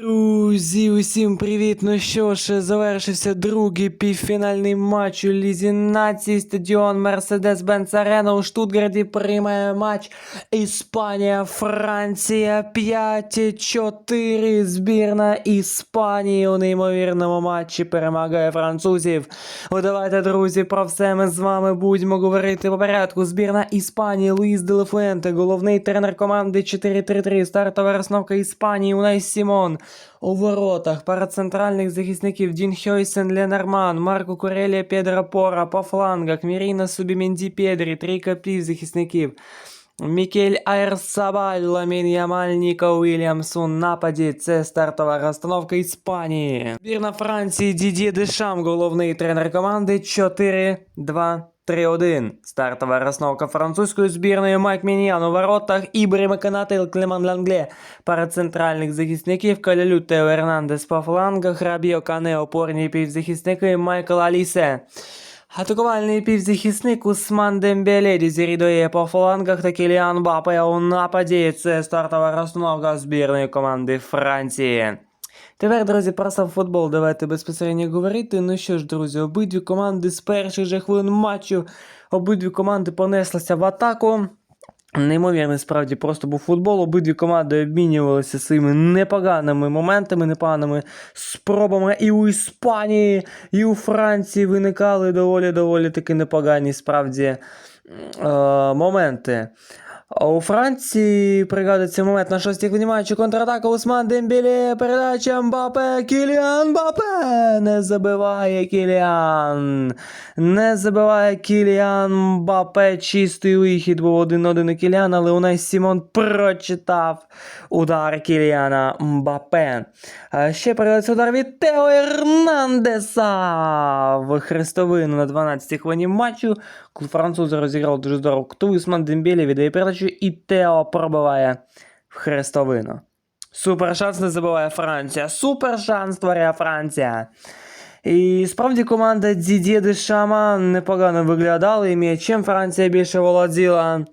Ooh. Друзі, усім привіт! Ну що ж, завершився другий півфінальний матч у Лізі Націй. Стадіон Мерседес-Бенц Арена у Штутгарті приймає матч Іспанія, Франція 5-4. Збірна Іспанії у неймовірному матчі перемагає французів. Ну давайте, друзі, про все ми з вами будемо говорити по порядку. Збірна Іспанії Луїс Делефуенте, головний тренер команди 4-3-3. Стартова розновка Іспанії Унай Сімон. У воротах пара центральних захисників Дін Хьойсен, Ленорман, Марко Курелія, Педро Пора, по флангах Міріна Субіменді Педрі, трійка півзахисників. Мікель Айрсабаль, Ламін Ямаль, Ніко Уільямс нападі. Це стартова розстановка Іспанії. Збірна Франції Дід'є Дешам, головний тренер команди 4-2. 3-1. Стартова розновка французької збірної Майк Міньян у воротах, Ібрі Канате, Клеман Лангле. Пара центральних захисників Калялю Тео Ернандес по флангах, Рабіо Кане, опорні півзахисники Майкл Алісе. Атакувальний півзахисник Усман Дембеле, Дезірідоє по флангах та Кіліан Бапе у нападі. Це стартова розстановка збірної команди Франції. Тепер, друзі, про сам футбол давайте безпосередньо говорити. Ну що ж, друзі, обидві команди з перших же хвилин матчу, обидві команди понеслися в атаку. Неймовірний справді просто був футбол. Обидві команди обмінювалися своїми непоганими моментами, непоганими спробами. І у Іспанії, і у Франції виникали доволі доволі таки непогані справді е, моменти. У Франції пригадується момент на шостій хвилині контратака Усман Дембеле, передача Мбапе, Кіліан Мбапе не забиває Кіліан. Не забиває Кіліан Мбапе. Чистий вихід був один-один у Кіліан, але Унай Сімон прочитав удар Кіліана Мбапе. Ще передається удар від Тео Ернандеса в хрестовину на 12-й хвилині матчу. Французи розіграли дуже здорово. Ктуїсман Дембеле віддає передачу і Тео пробиває в хрестовину. Супер шанс не забиває Франція. Супер шанс створює Франція. І справді команда Дідє Дешама непогано виглядала, і м'ячем Франція більше володіла.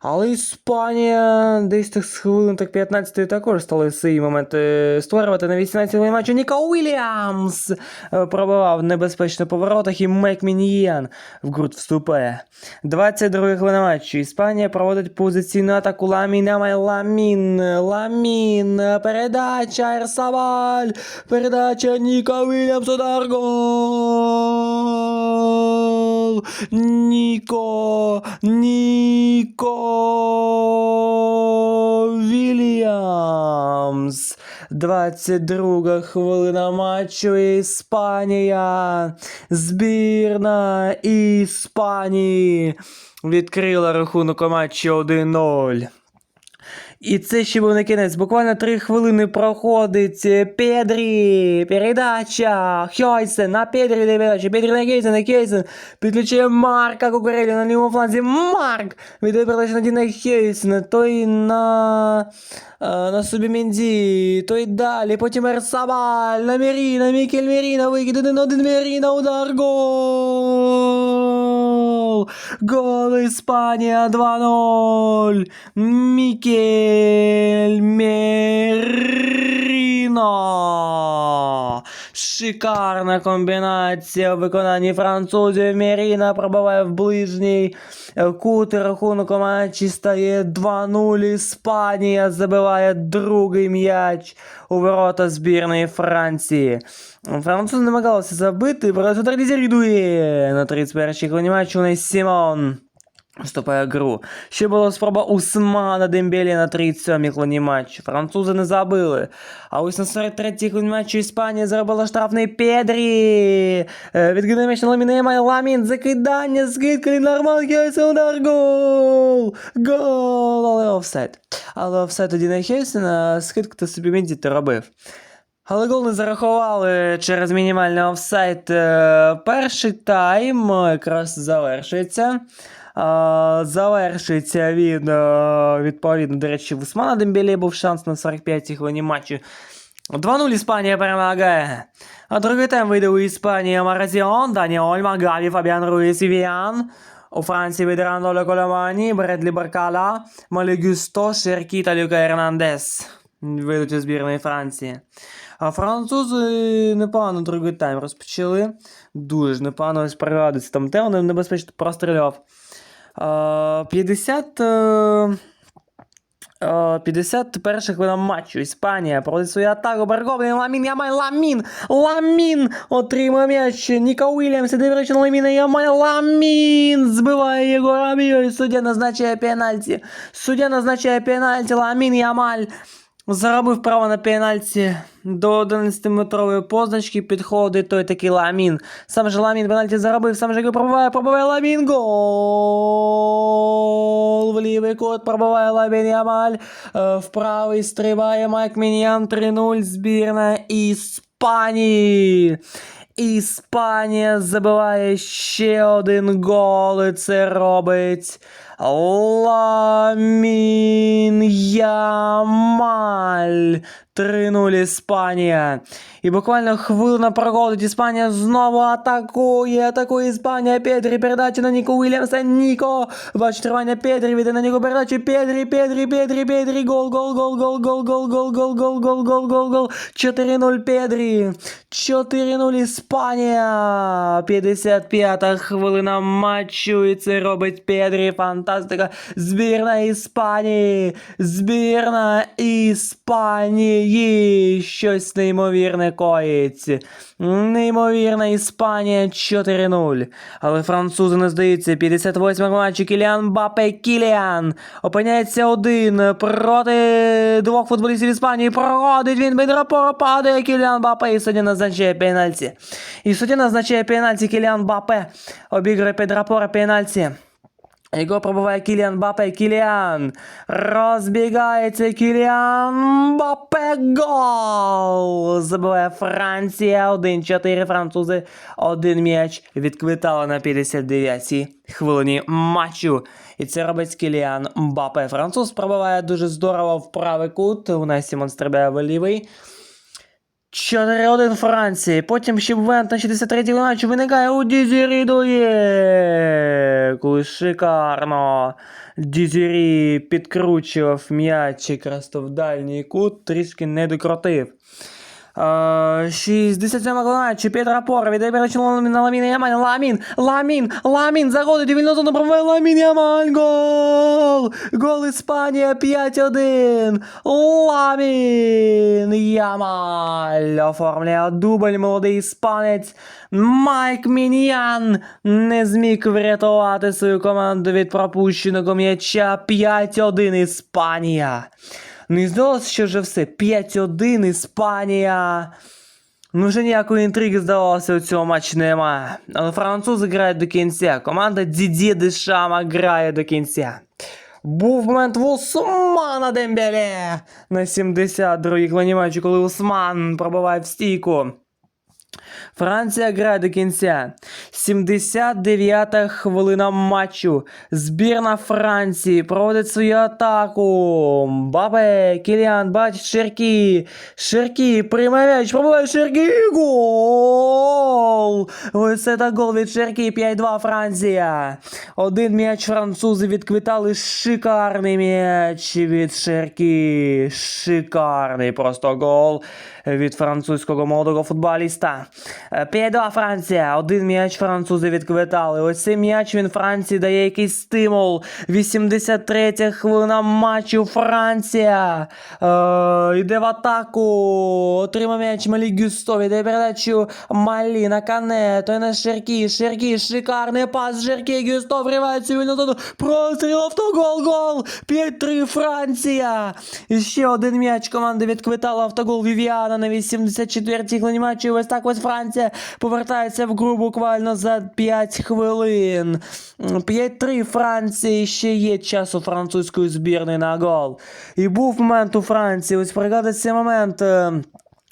Але Іспанія десь так з хвилин так 15 також стали свої моменти створювати. На 18-й матчі Ніко Уільямс е, пробивав небезпечно по воротах і Мек Мін'єн в груд вступає. 22-й хвилина матчу. Іспанія проводить позиційну атаку Ламін Амай Ламін. Ламін. Передача Ерсабаль. Передача Ніко Уільямс. Удар гол. Ніко. Ніко Вільямс. 22 хвилина матчу Іспанія. Збірна Іспанії відкрила рахунок у матчі 1-0. І це ще був не кінець. Буквально 3 хвилини проходить Педрі. Передача. Хьойсен на Педрі йде передача. Педрі на Кейсен, на Кейсен. Підключає Марка Кукурелі на лівому фланзі. Марк! Віддає передачу на Діна Хейсена. Той на... е, На Субіменді, той далі, потім Ерсабаль, на Міріна, Мікель Міріна, викид один один Міріна, удар, гол! Гол Іспанія 2-0! Мікель Міріна! Шикарна комбінація в виконанні французів. Міріна пробиває в ближній кут. Рахунок у матчі стає 2-0. Іспанія забиває другий м'яч у ворота збірної Франції. Французи намагалися забити, проте удар дізерідує на 31-й хвилині матчу Сімон. Вступає в гру. Ще була спроба Усмана Дембелі на 37-й хвилині матчу. Французи не забили. А ось на 43-й хвилині матчу Іспанія зробила штрафний Педрі. Е, Відкине м'яч на Ламінема і Ламін. Закидання, скидка, нормал, Хейсен, удар, гол! Гол! Але офсайд. Але офсайд тоді не Хейсена, скидку то собі Менді ти робив. Але гол не зарахували через мінімальний офсайд. Е, Перший тайм якраз завершується. А, завершується він, відповідно, до речі, в Усмана Дембелі був шанс на 45-й хвилині матчу. 2-0 Іспанія перемагає. А другий тайм вийде у Іспанії Маразіон, Дані Ольма, Гаві, Фабіан Руїс і Віан. У Франції вийде Рандоло Коломані, Бредлі Баркала, Малі Гюсто, Шеркі та Люка Ернандес. вийдуть у збірної Франції. А французи непогано другий тайм розпочали. Дуже непогано ось пригадується. Там те вони небезпечно простріляв. А, 50. е, е, 51 хвилина матчу. Іспанія проводить свою атаку. Барговний Ламін Ямай Ламін. Ламін отримує м'яч. Ніка Уільямс іде вручну на Ламіна Ямай Ламін. Збиває його Рабіо. і суддя назначає пенальті. Суддя назначає пенальті. Ламін Ямаль. Заробив право на пенальті до 11-метрової позначки, підходить той такий Ламін. Сам же Ламін пенальті заробив, сам же пробиває, пробиває Ламін. Гол! В лівий кут пробиває Ламін Ямаль. Е, В правий стрибає Майк Міньян 3-0 збірна Іспанії. Іспанія забиває ще один гол, і це робить Ламін Ямаль. 3-0 Іспанія. І буквально хвилина проходить. Іспанія знову атакує. Атакує Іспанія. Педрі передача на Ніко Уільямса. Ніко. Бачить тривання Педрі. Віде на Ніко передачу. Педрі, Педрі, Педрі, Педрі. Гол, гол, гол, гол, гол, гол, гол, гол, гол, гол, гол, гол, гол. 4-0 Педрі. 4-0 Іспанія. 55-та хвилина матчу. І це робить Педрі. Фантастика. Збірна Іспанії. Збірна Іспанії. Щось неймовірне коїться. Неймовірна Іспанія 4-0. Але французи не здаються. 58-й матчі Кіліан Бапе Кіліан. Опиняється один проти двох футболістів Іспанії. Проходить він Бедрапора падає Кіліан Бапе і суддя назначає пенальті. І суддя назначає пенальті Кіліан Бапе. Обігрує Педрапора пенальті. Його пробиває Кіліан Бапе. Кіліан. Розбігається Кіліан Бапе. Гол! Забиває Франція. 1-4 французи. Один м'яч відквитали на 59-й хвилині матчу. І це робить Кіліан Бапе. Француз пробиває дуже здорово в правий кут. У нас Сімон стрибає в лівий. 4-1 Франції. Потім ще вент на 63-й матчі виникає у Дізірі дує. Коли шикарно. Дізірі підкручував м'ячик, якраз то в дальній кут, трішки не докрутив. Е, 67 матчі Петра Пора віддає передачу на Ламіна Ямаль. Ламін, Ламін, Ламін, заходить у вільну зону, пробиває Ламін Ямаль. Гол! Гол Іспанія 5-1. Ламін Ямаль оформляє дубль молодий іспанець. Майк Міньян не зміг врятувати свою команду від пропущеного м'яча 5-1 Іспанія. Не здалося, що вже все. 5-1 Іспанія. Ну, вже ніякої інтриги, здавалося, у цьому матчі немає. Але французи грають до кінця. Команда Діді Дешама грає до кінця. Був момент в Усмана Дембеле на 72-й хвилині матчу, коли Усман пробиває в стійку. Франція грає до кінця. 79-та хвилина матчу. Збірна Франції проводить свою атаку. Бабе, Кіліан, бачить Шеркі. Шеркі, приймає м'яч, пробиває Шеркі. Гол! Ось це гол від Шеркі. 5-2 Франція. Один м'яч французи відквитали. Шикарний м'яч від Шеркі. Шикарний просто гол від французького молодого футболіста. Е, 5-2 Франція. Один м'яч французи відквитали. Ось цей м'яч він Франції дає якийсь стимул. 83 хвилина матчу. Франція. Е, йде в атаку. Отримав м'яч Малі Гюсто. Віддає передачу Малі на Кане. Той на Шеркі. Шеркі. Шикарний пас. Шеркі. Гюсто вривається у вільну зону. Простріл автогол. Гол. 5-3 Франція. І ще один м'яч команди відквитала автогол Вівіана на 84-й хвилині матчу. Ось так ось Франція повертається в гру буквально за 5 хвилин. 5-3 Франції ще є час у французької збірної на гол. І був момент у Франції. Ось пригадується момент.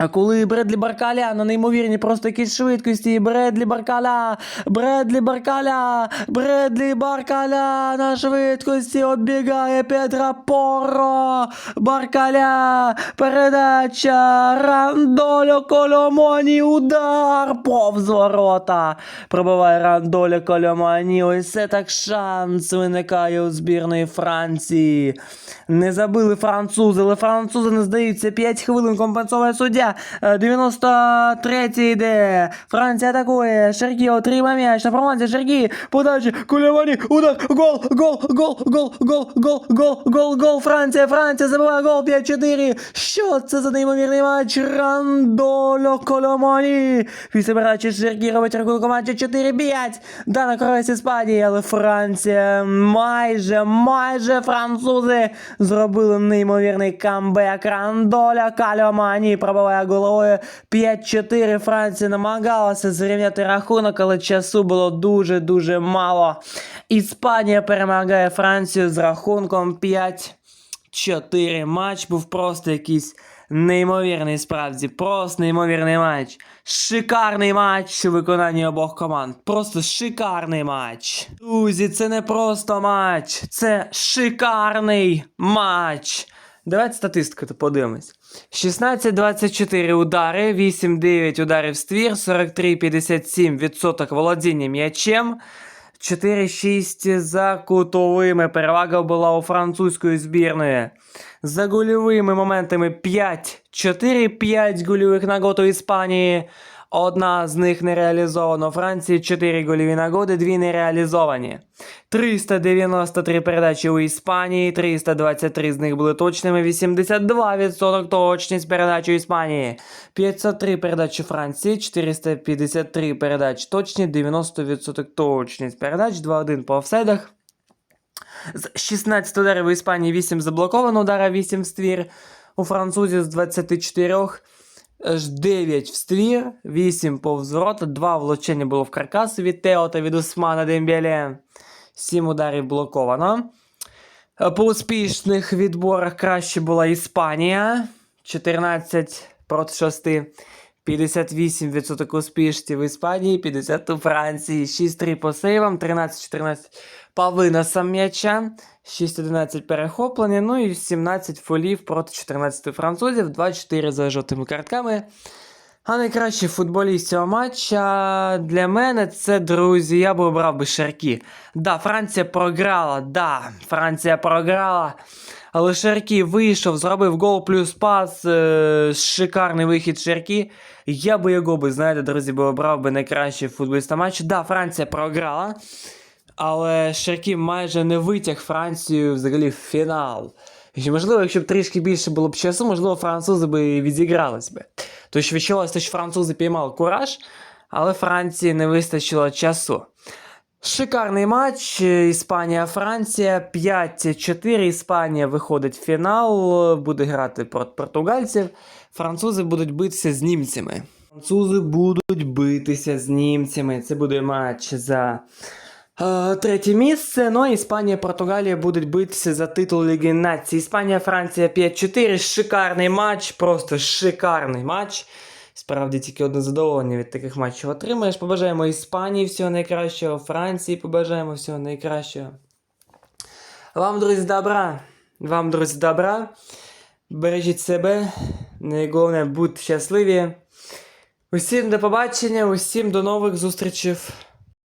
А коли Бредлі Баркаля на неймовірній просто якійсь швидкості, Бредлі Баркаля, Бредлі Баркаля, Бредлі Баркаля на швидкості оббігає Петра Поро, Баркаля, передача, Рандолю Коломоні, удар, повз ворота, пробиває Рандолю Коломоні, ось це так шанс виникає у збірної Франції. Не забили французи, але французи не здаються. 5 хвилин компенсовує суддя. Е, 93-й йде. Франція атакує. Шергі отримає м'яч. На промазі Шергі. Подачі. Кулявані. Удар. Гол. Гол. Гол. Гол. Гол. Гол. Гол. Гол. Гол. Франція. Франція забиває гол. 5-4. Що це за неймовірний матч? Рандоло Коломоні. Після передачі Шергі робить рахунок у 4-5. Да, на користь Іспанії, але Франція майже, майже французи зробили неймовірний камбек. Рандоля Кальомані пробиває головою 5-4. Франція намагалася зрівняти рахунок, але часу було дуже-дуже мало. Іспанія перемагає Францію з рахунком 5 4 матч був просто якийсь неймовірний справді. Просто неймовірний матч. Шикарний матч у виконанні обох команд. Просто шикарний матч. Друзі, це не просто матч, це шикарний матч. Давайте статистику подивимось. 16-24 удари, 8-9 ударів ствір, 43-57% володіння м'ячем. 4-6 за кутовими. Перевага була у французької збірної. За гольовими моментами 5-4, 5 гольових нагод у Іспанії. Одна з них не реалізована. У Франції 4 гольові нагоди, 2 не реалізовані. 393 передачі у Іспанії, 323 з них були точними, 82% точність передач у Іспанії. 503 передачі Франції, 453 передач точні, 90% точність передач, 2-1 по офсайдах. З 16 ударів у Іспанії 8 заблоковано, удара 8 в ствір. У французів з 24 аж 9 в ствір, 8 повз ворота, 2 влучення було в каркас від Тео та від Усмана Дембеле. 7 ударів блоковано. По успішних відборах краще була Іспанія. 14 проти 6. 58% успішності в Іспанії, 50 у Франції, 6-3 по сейвам, 13-14 по виносам м'яча, 6-11 перехоплення, ну і 17 фолів проти 14 французів, 2-4 за жовтими картками. А найкращий футболіст цього матча для мене це, друзі, я би обрав би Шаркі. Да, Франція програла, да, Франція програла. Але Шаркі вийшов, зробив гол плюс пас, е, шикарний вихід Шаркі. Я би його би, знаєте, друзі, би обрав би найкращий футболіста матчу. Да, Франція програла. Але Шаркі майже не витяг Францію взагалі в фінал. І, можливо, якщо б трішки більше було б часу, можливо, французи би відігрались би. Тож відчувалося, що французи піймали кураж, але Франції не вистачило часу. Шикарний матч. Іспанія-Франція 5-4. Іспанія виходить в фінал, буде грати проти португальців. Французи будуть битися з німцями. Французи будуть битися з німцями. Це буде матч за е, третє місце. Ну а Іспанія Португалія будуть битися за титул Ліги Націй. Іспанія, Франція 5-4. Шикарний матч, просто шикарний матч. Справді тільки одне задоволення від таких матчів отримаєш. Побажаємо Іспанії всього найкращого, Франції побажаємо всього найкращого. Вам, друзі, добра. Вам, друзі, добра. Бережіть себе. Найголовне будьте щасливі. Усім до побачення, усім до нових зустрічей.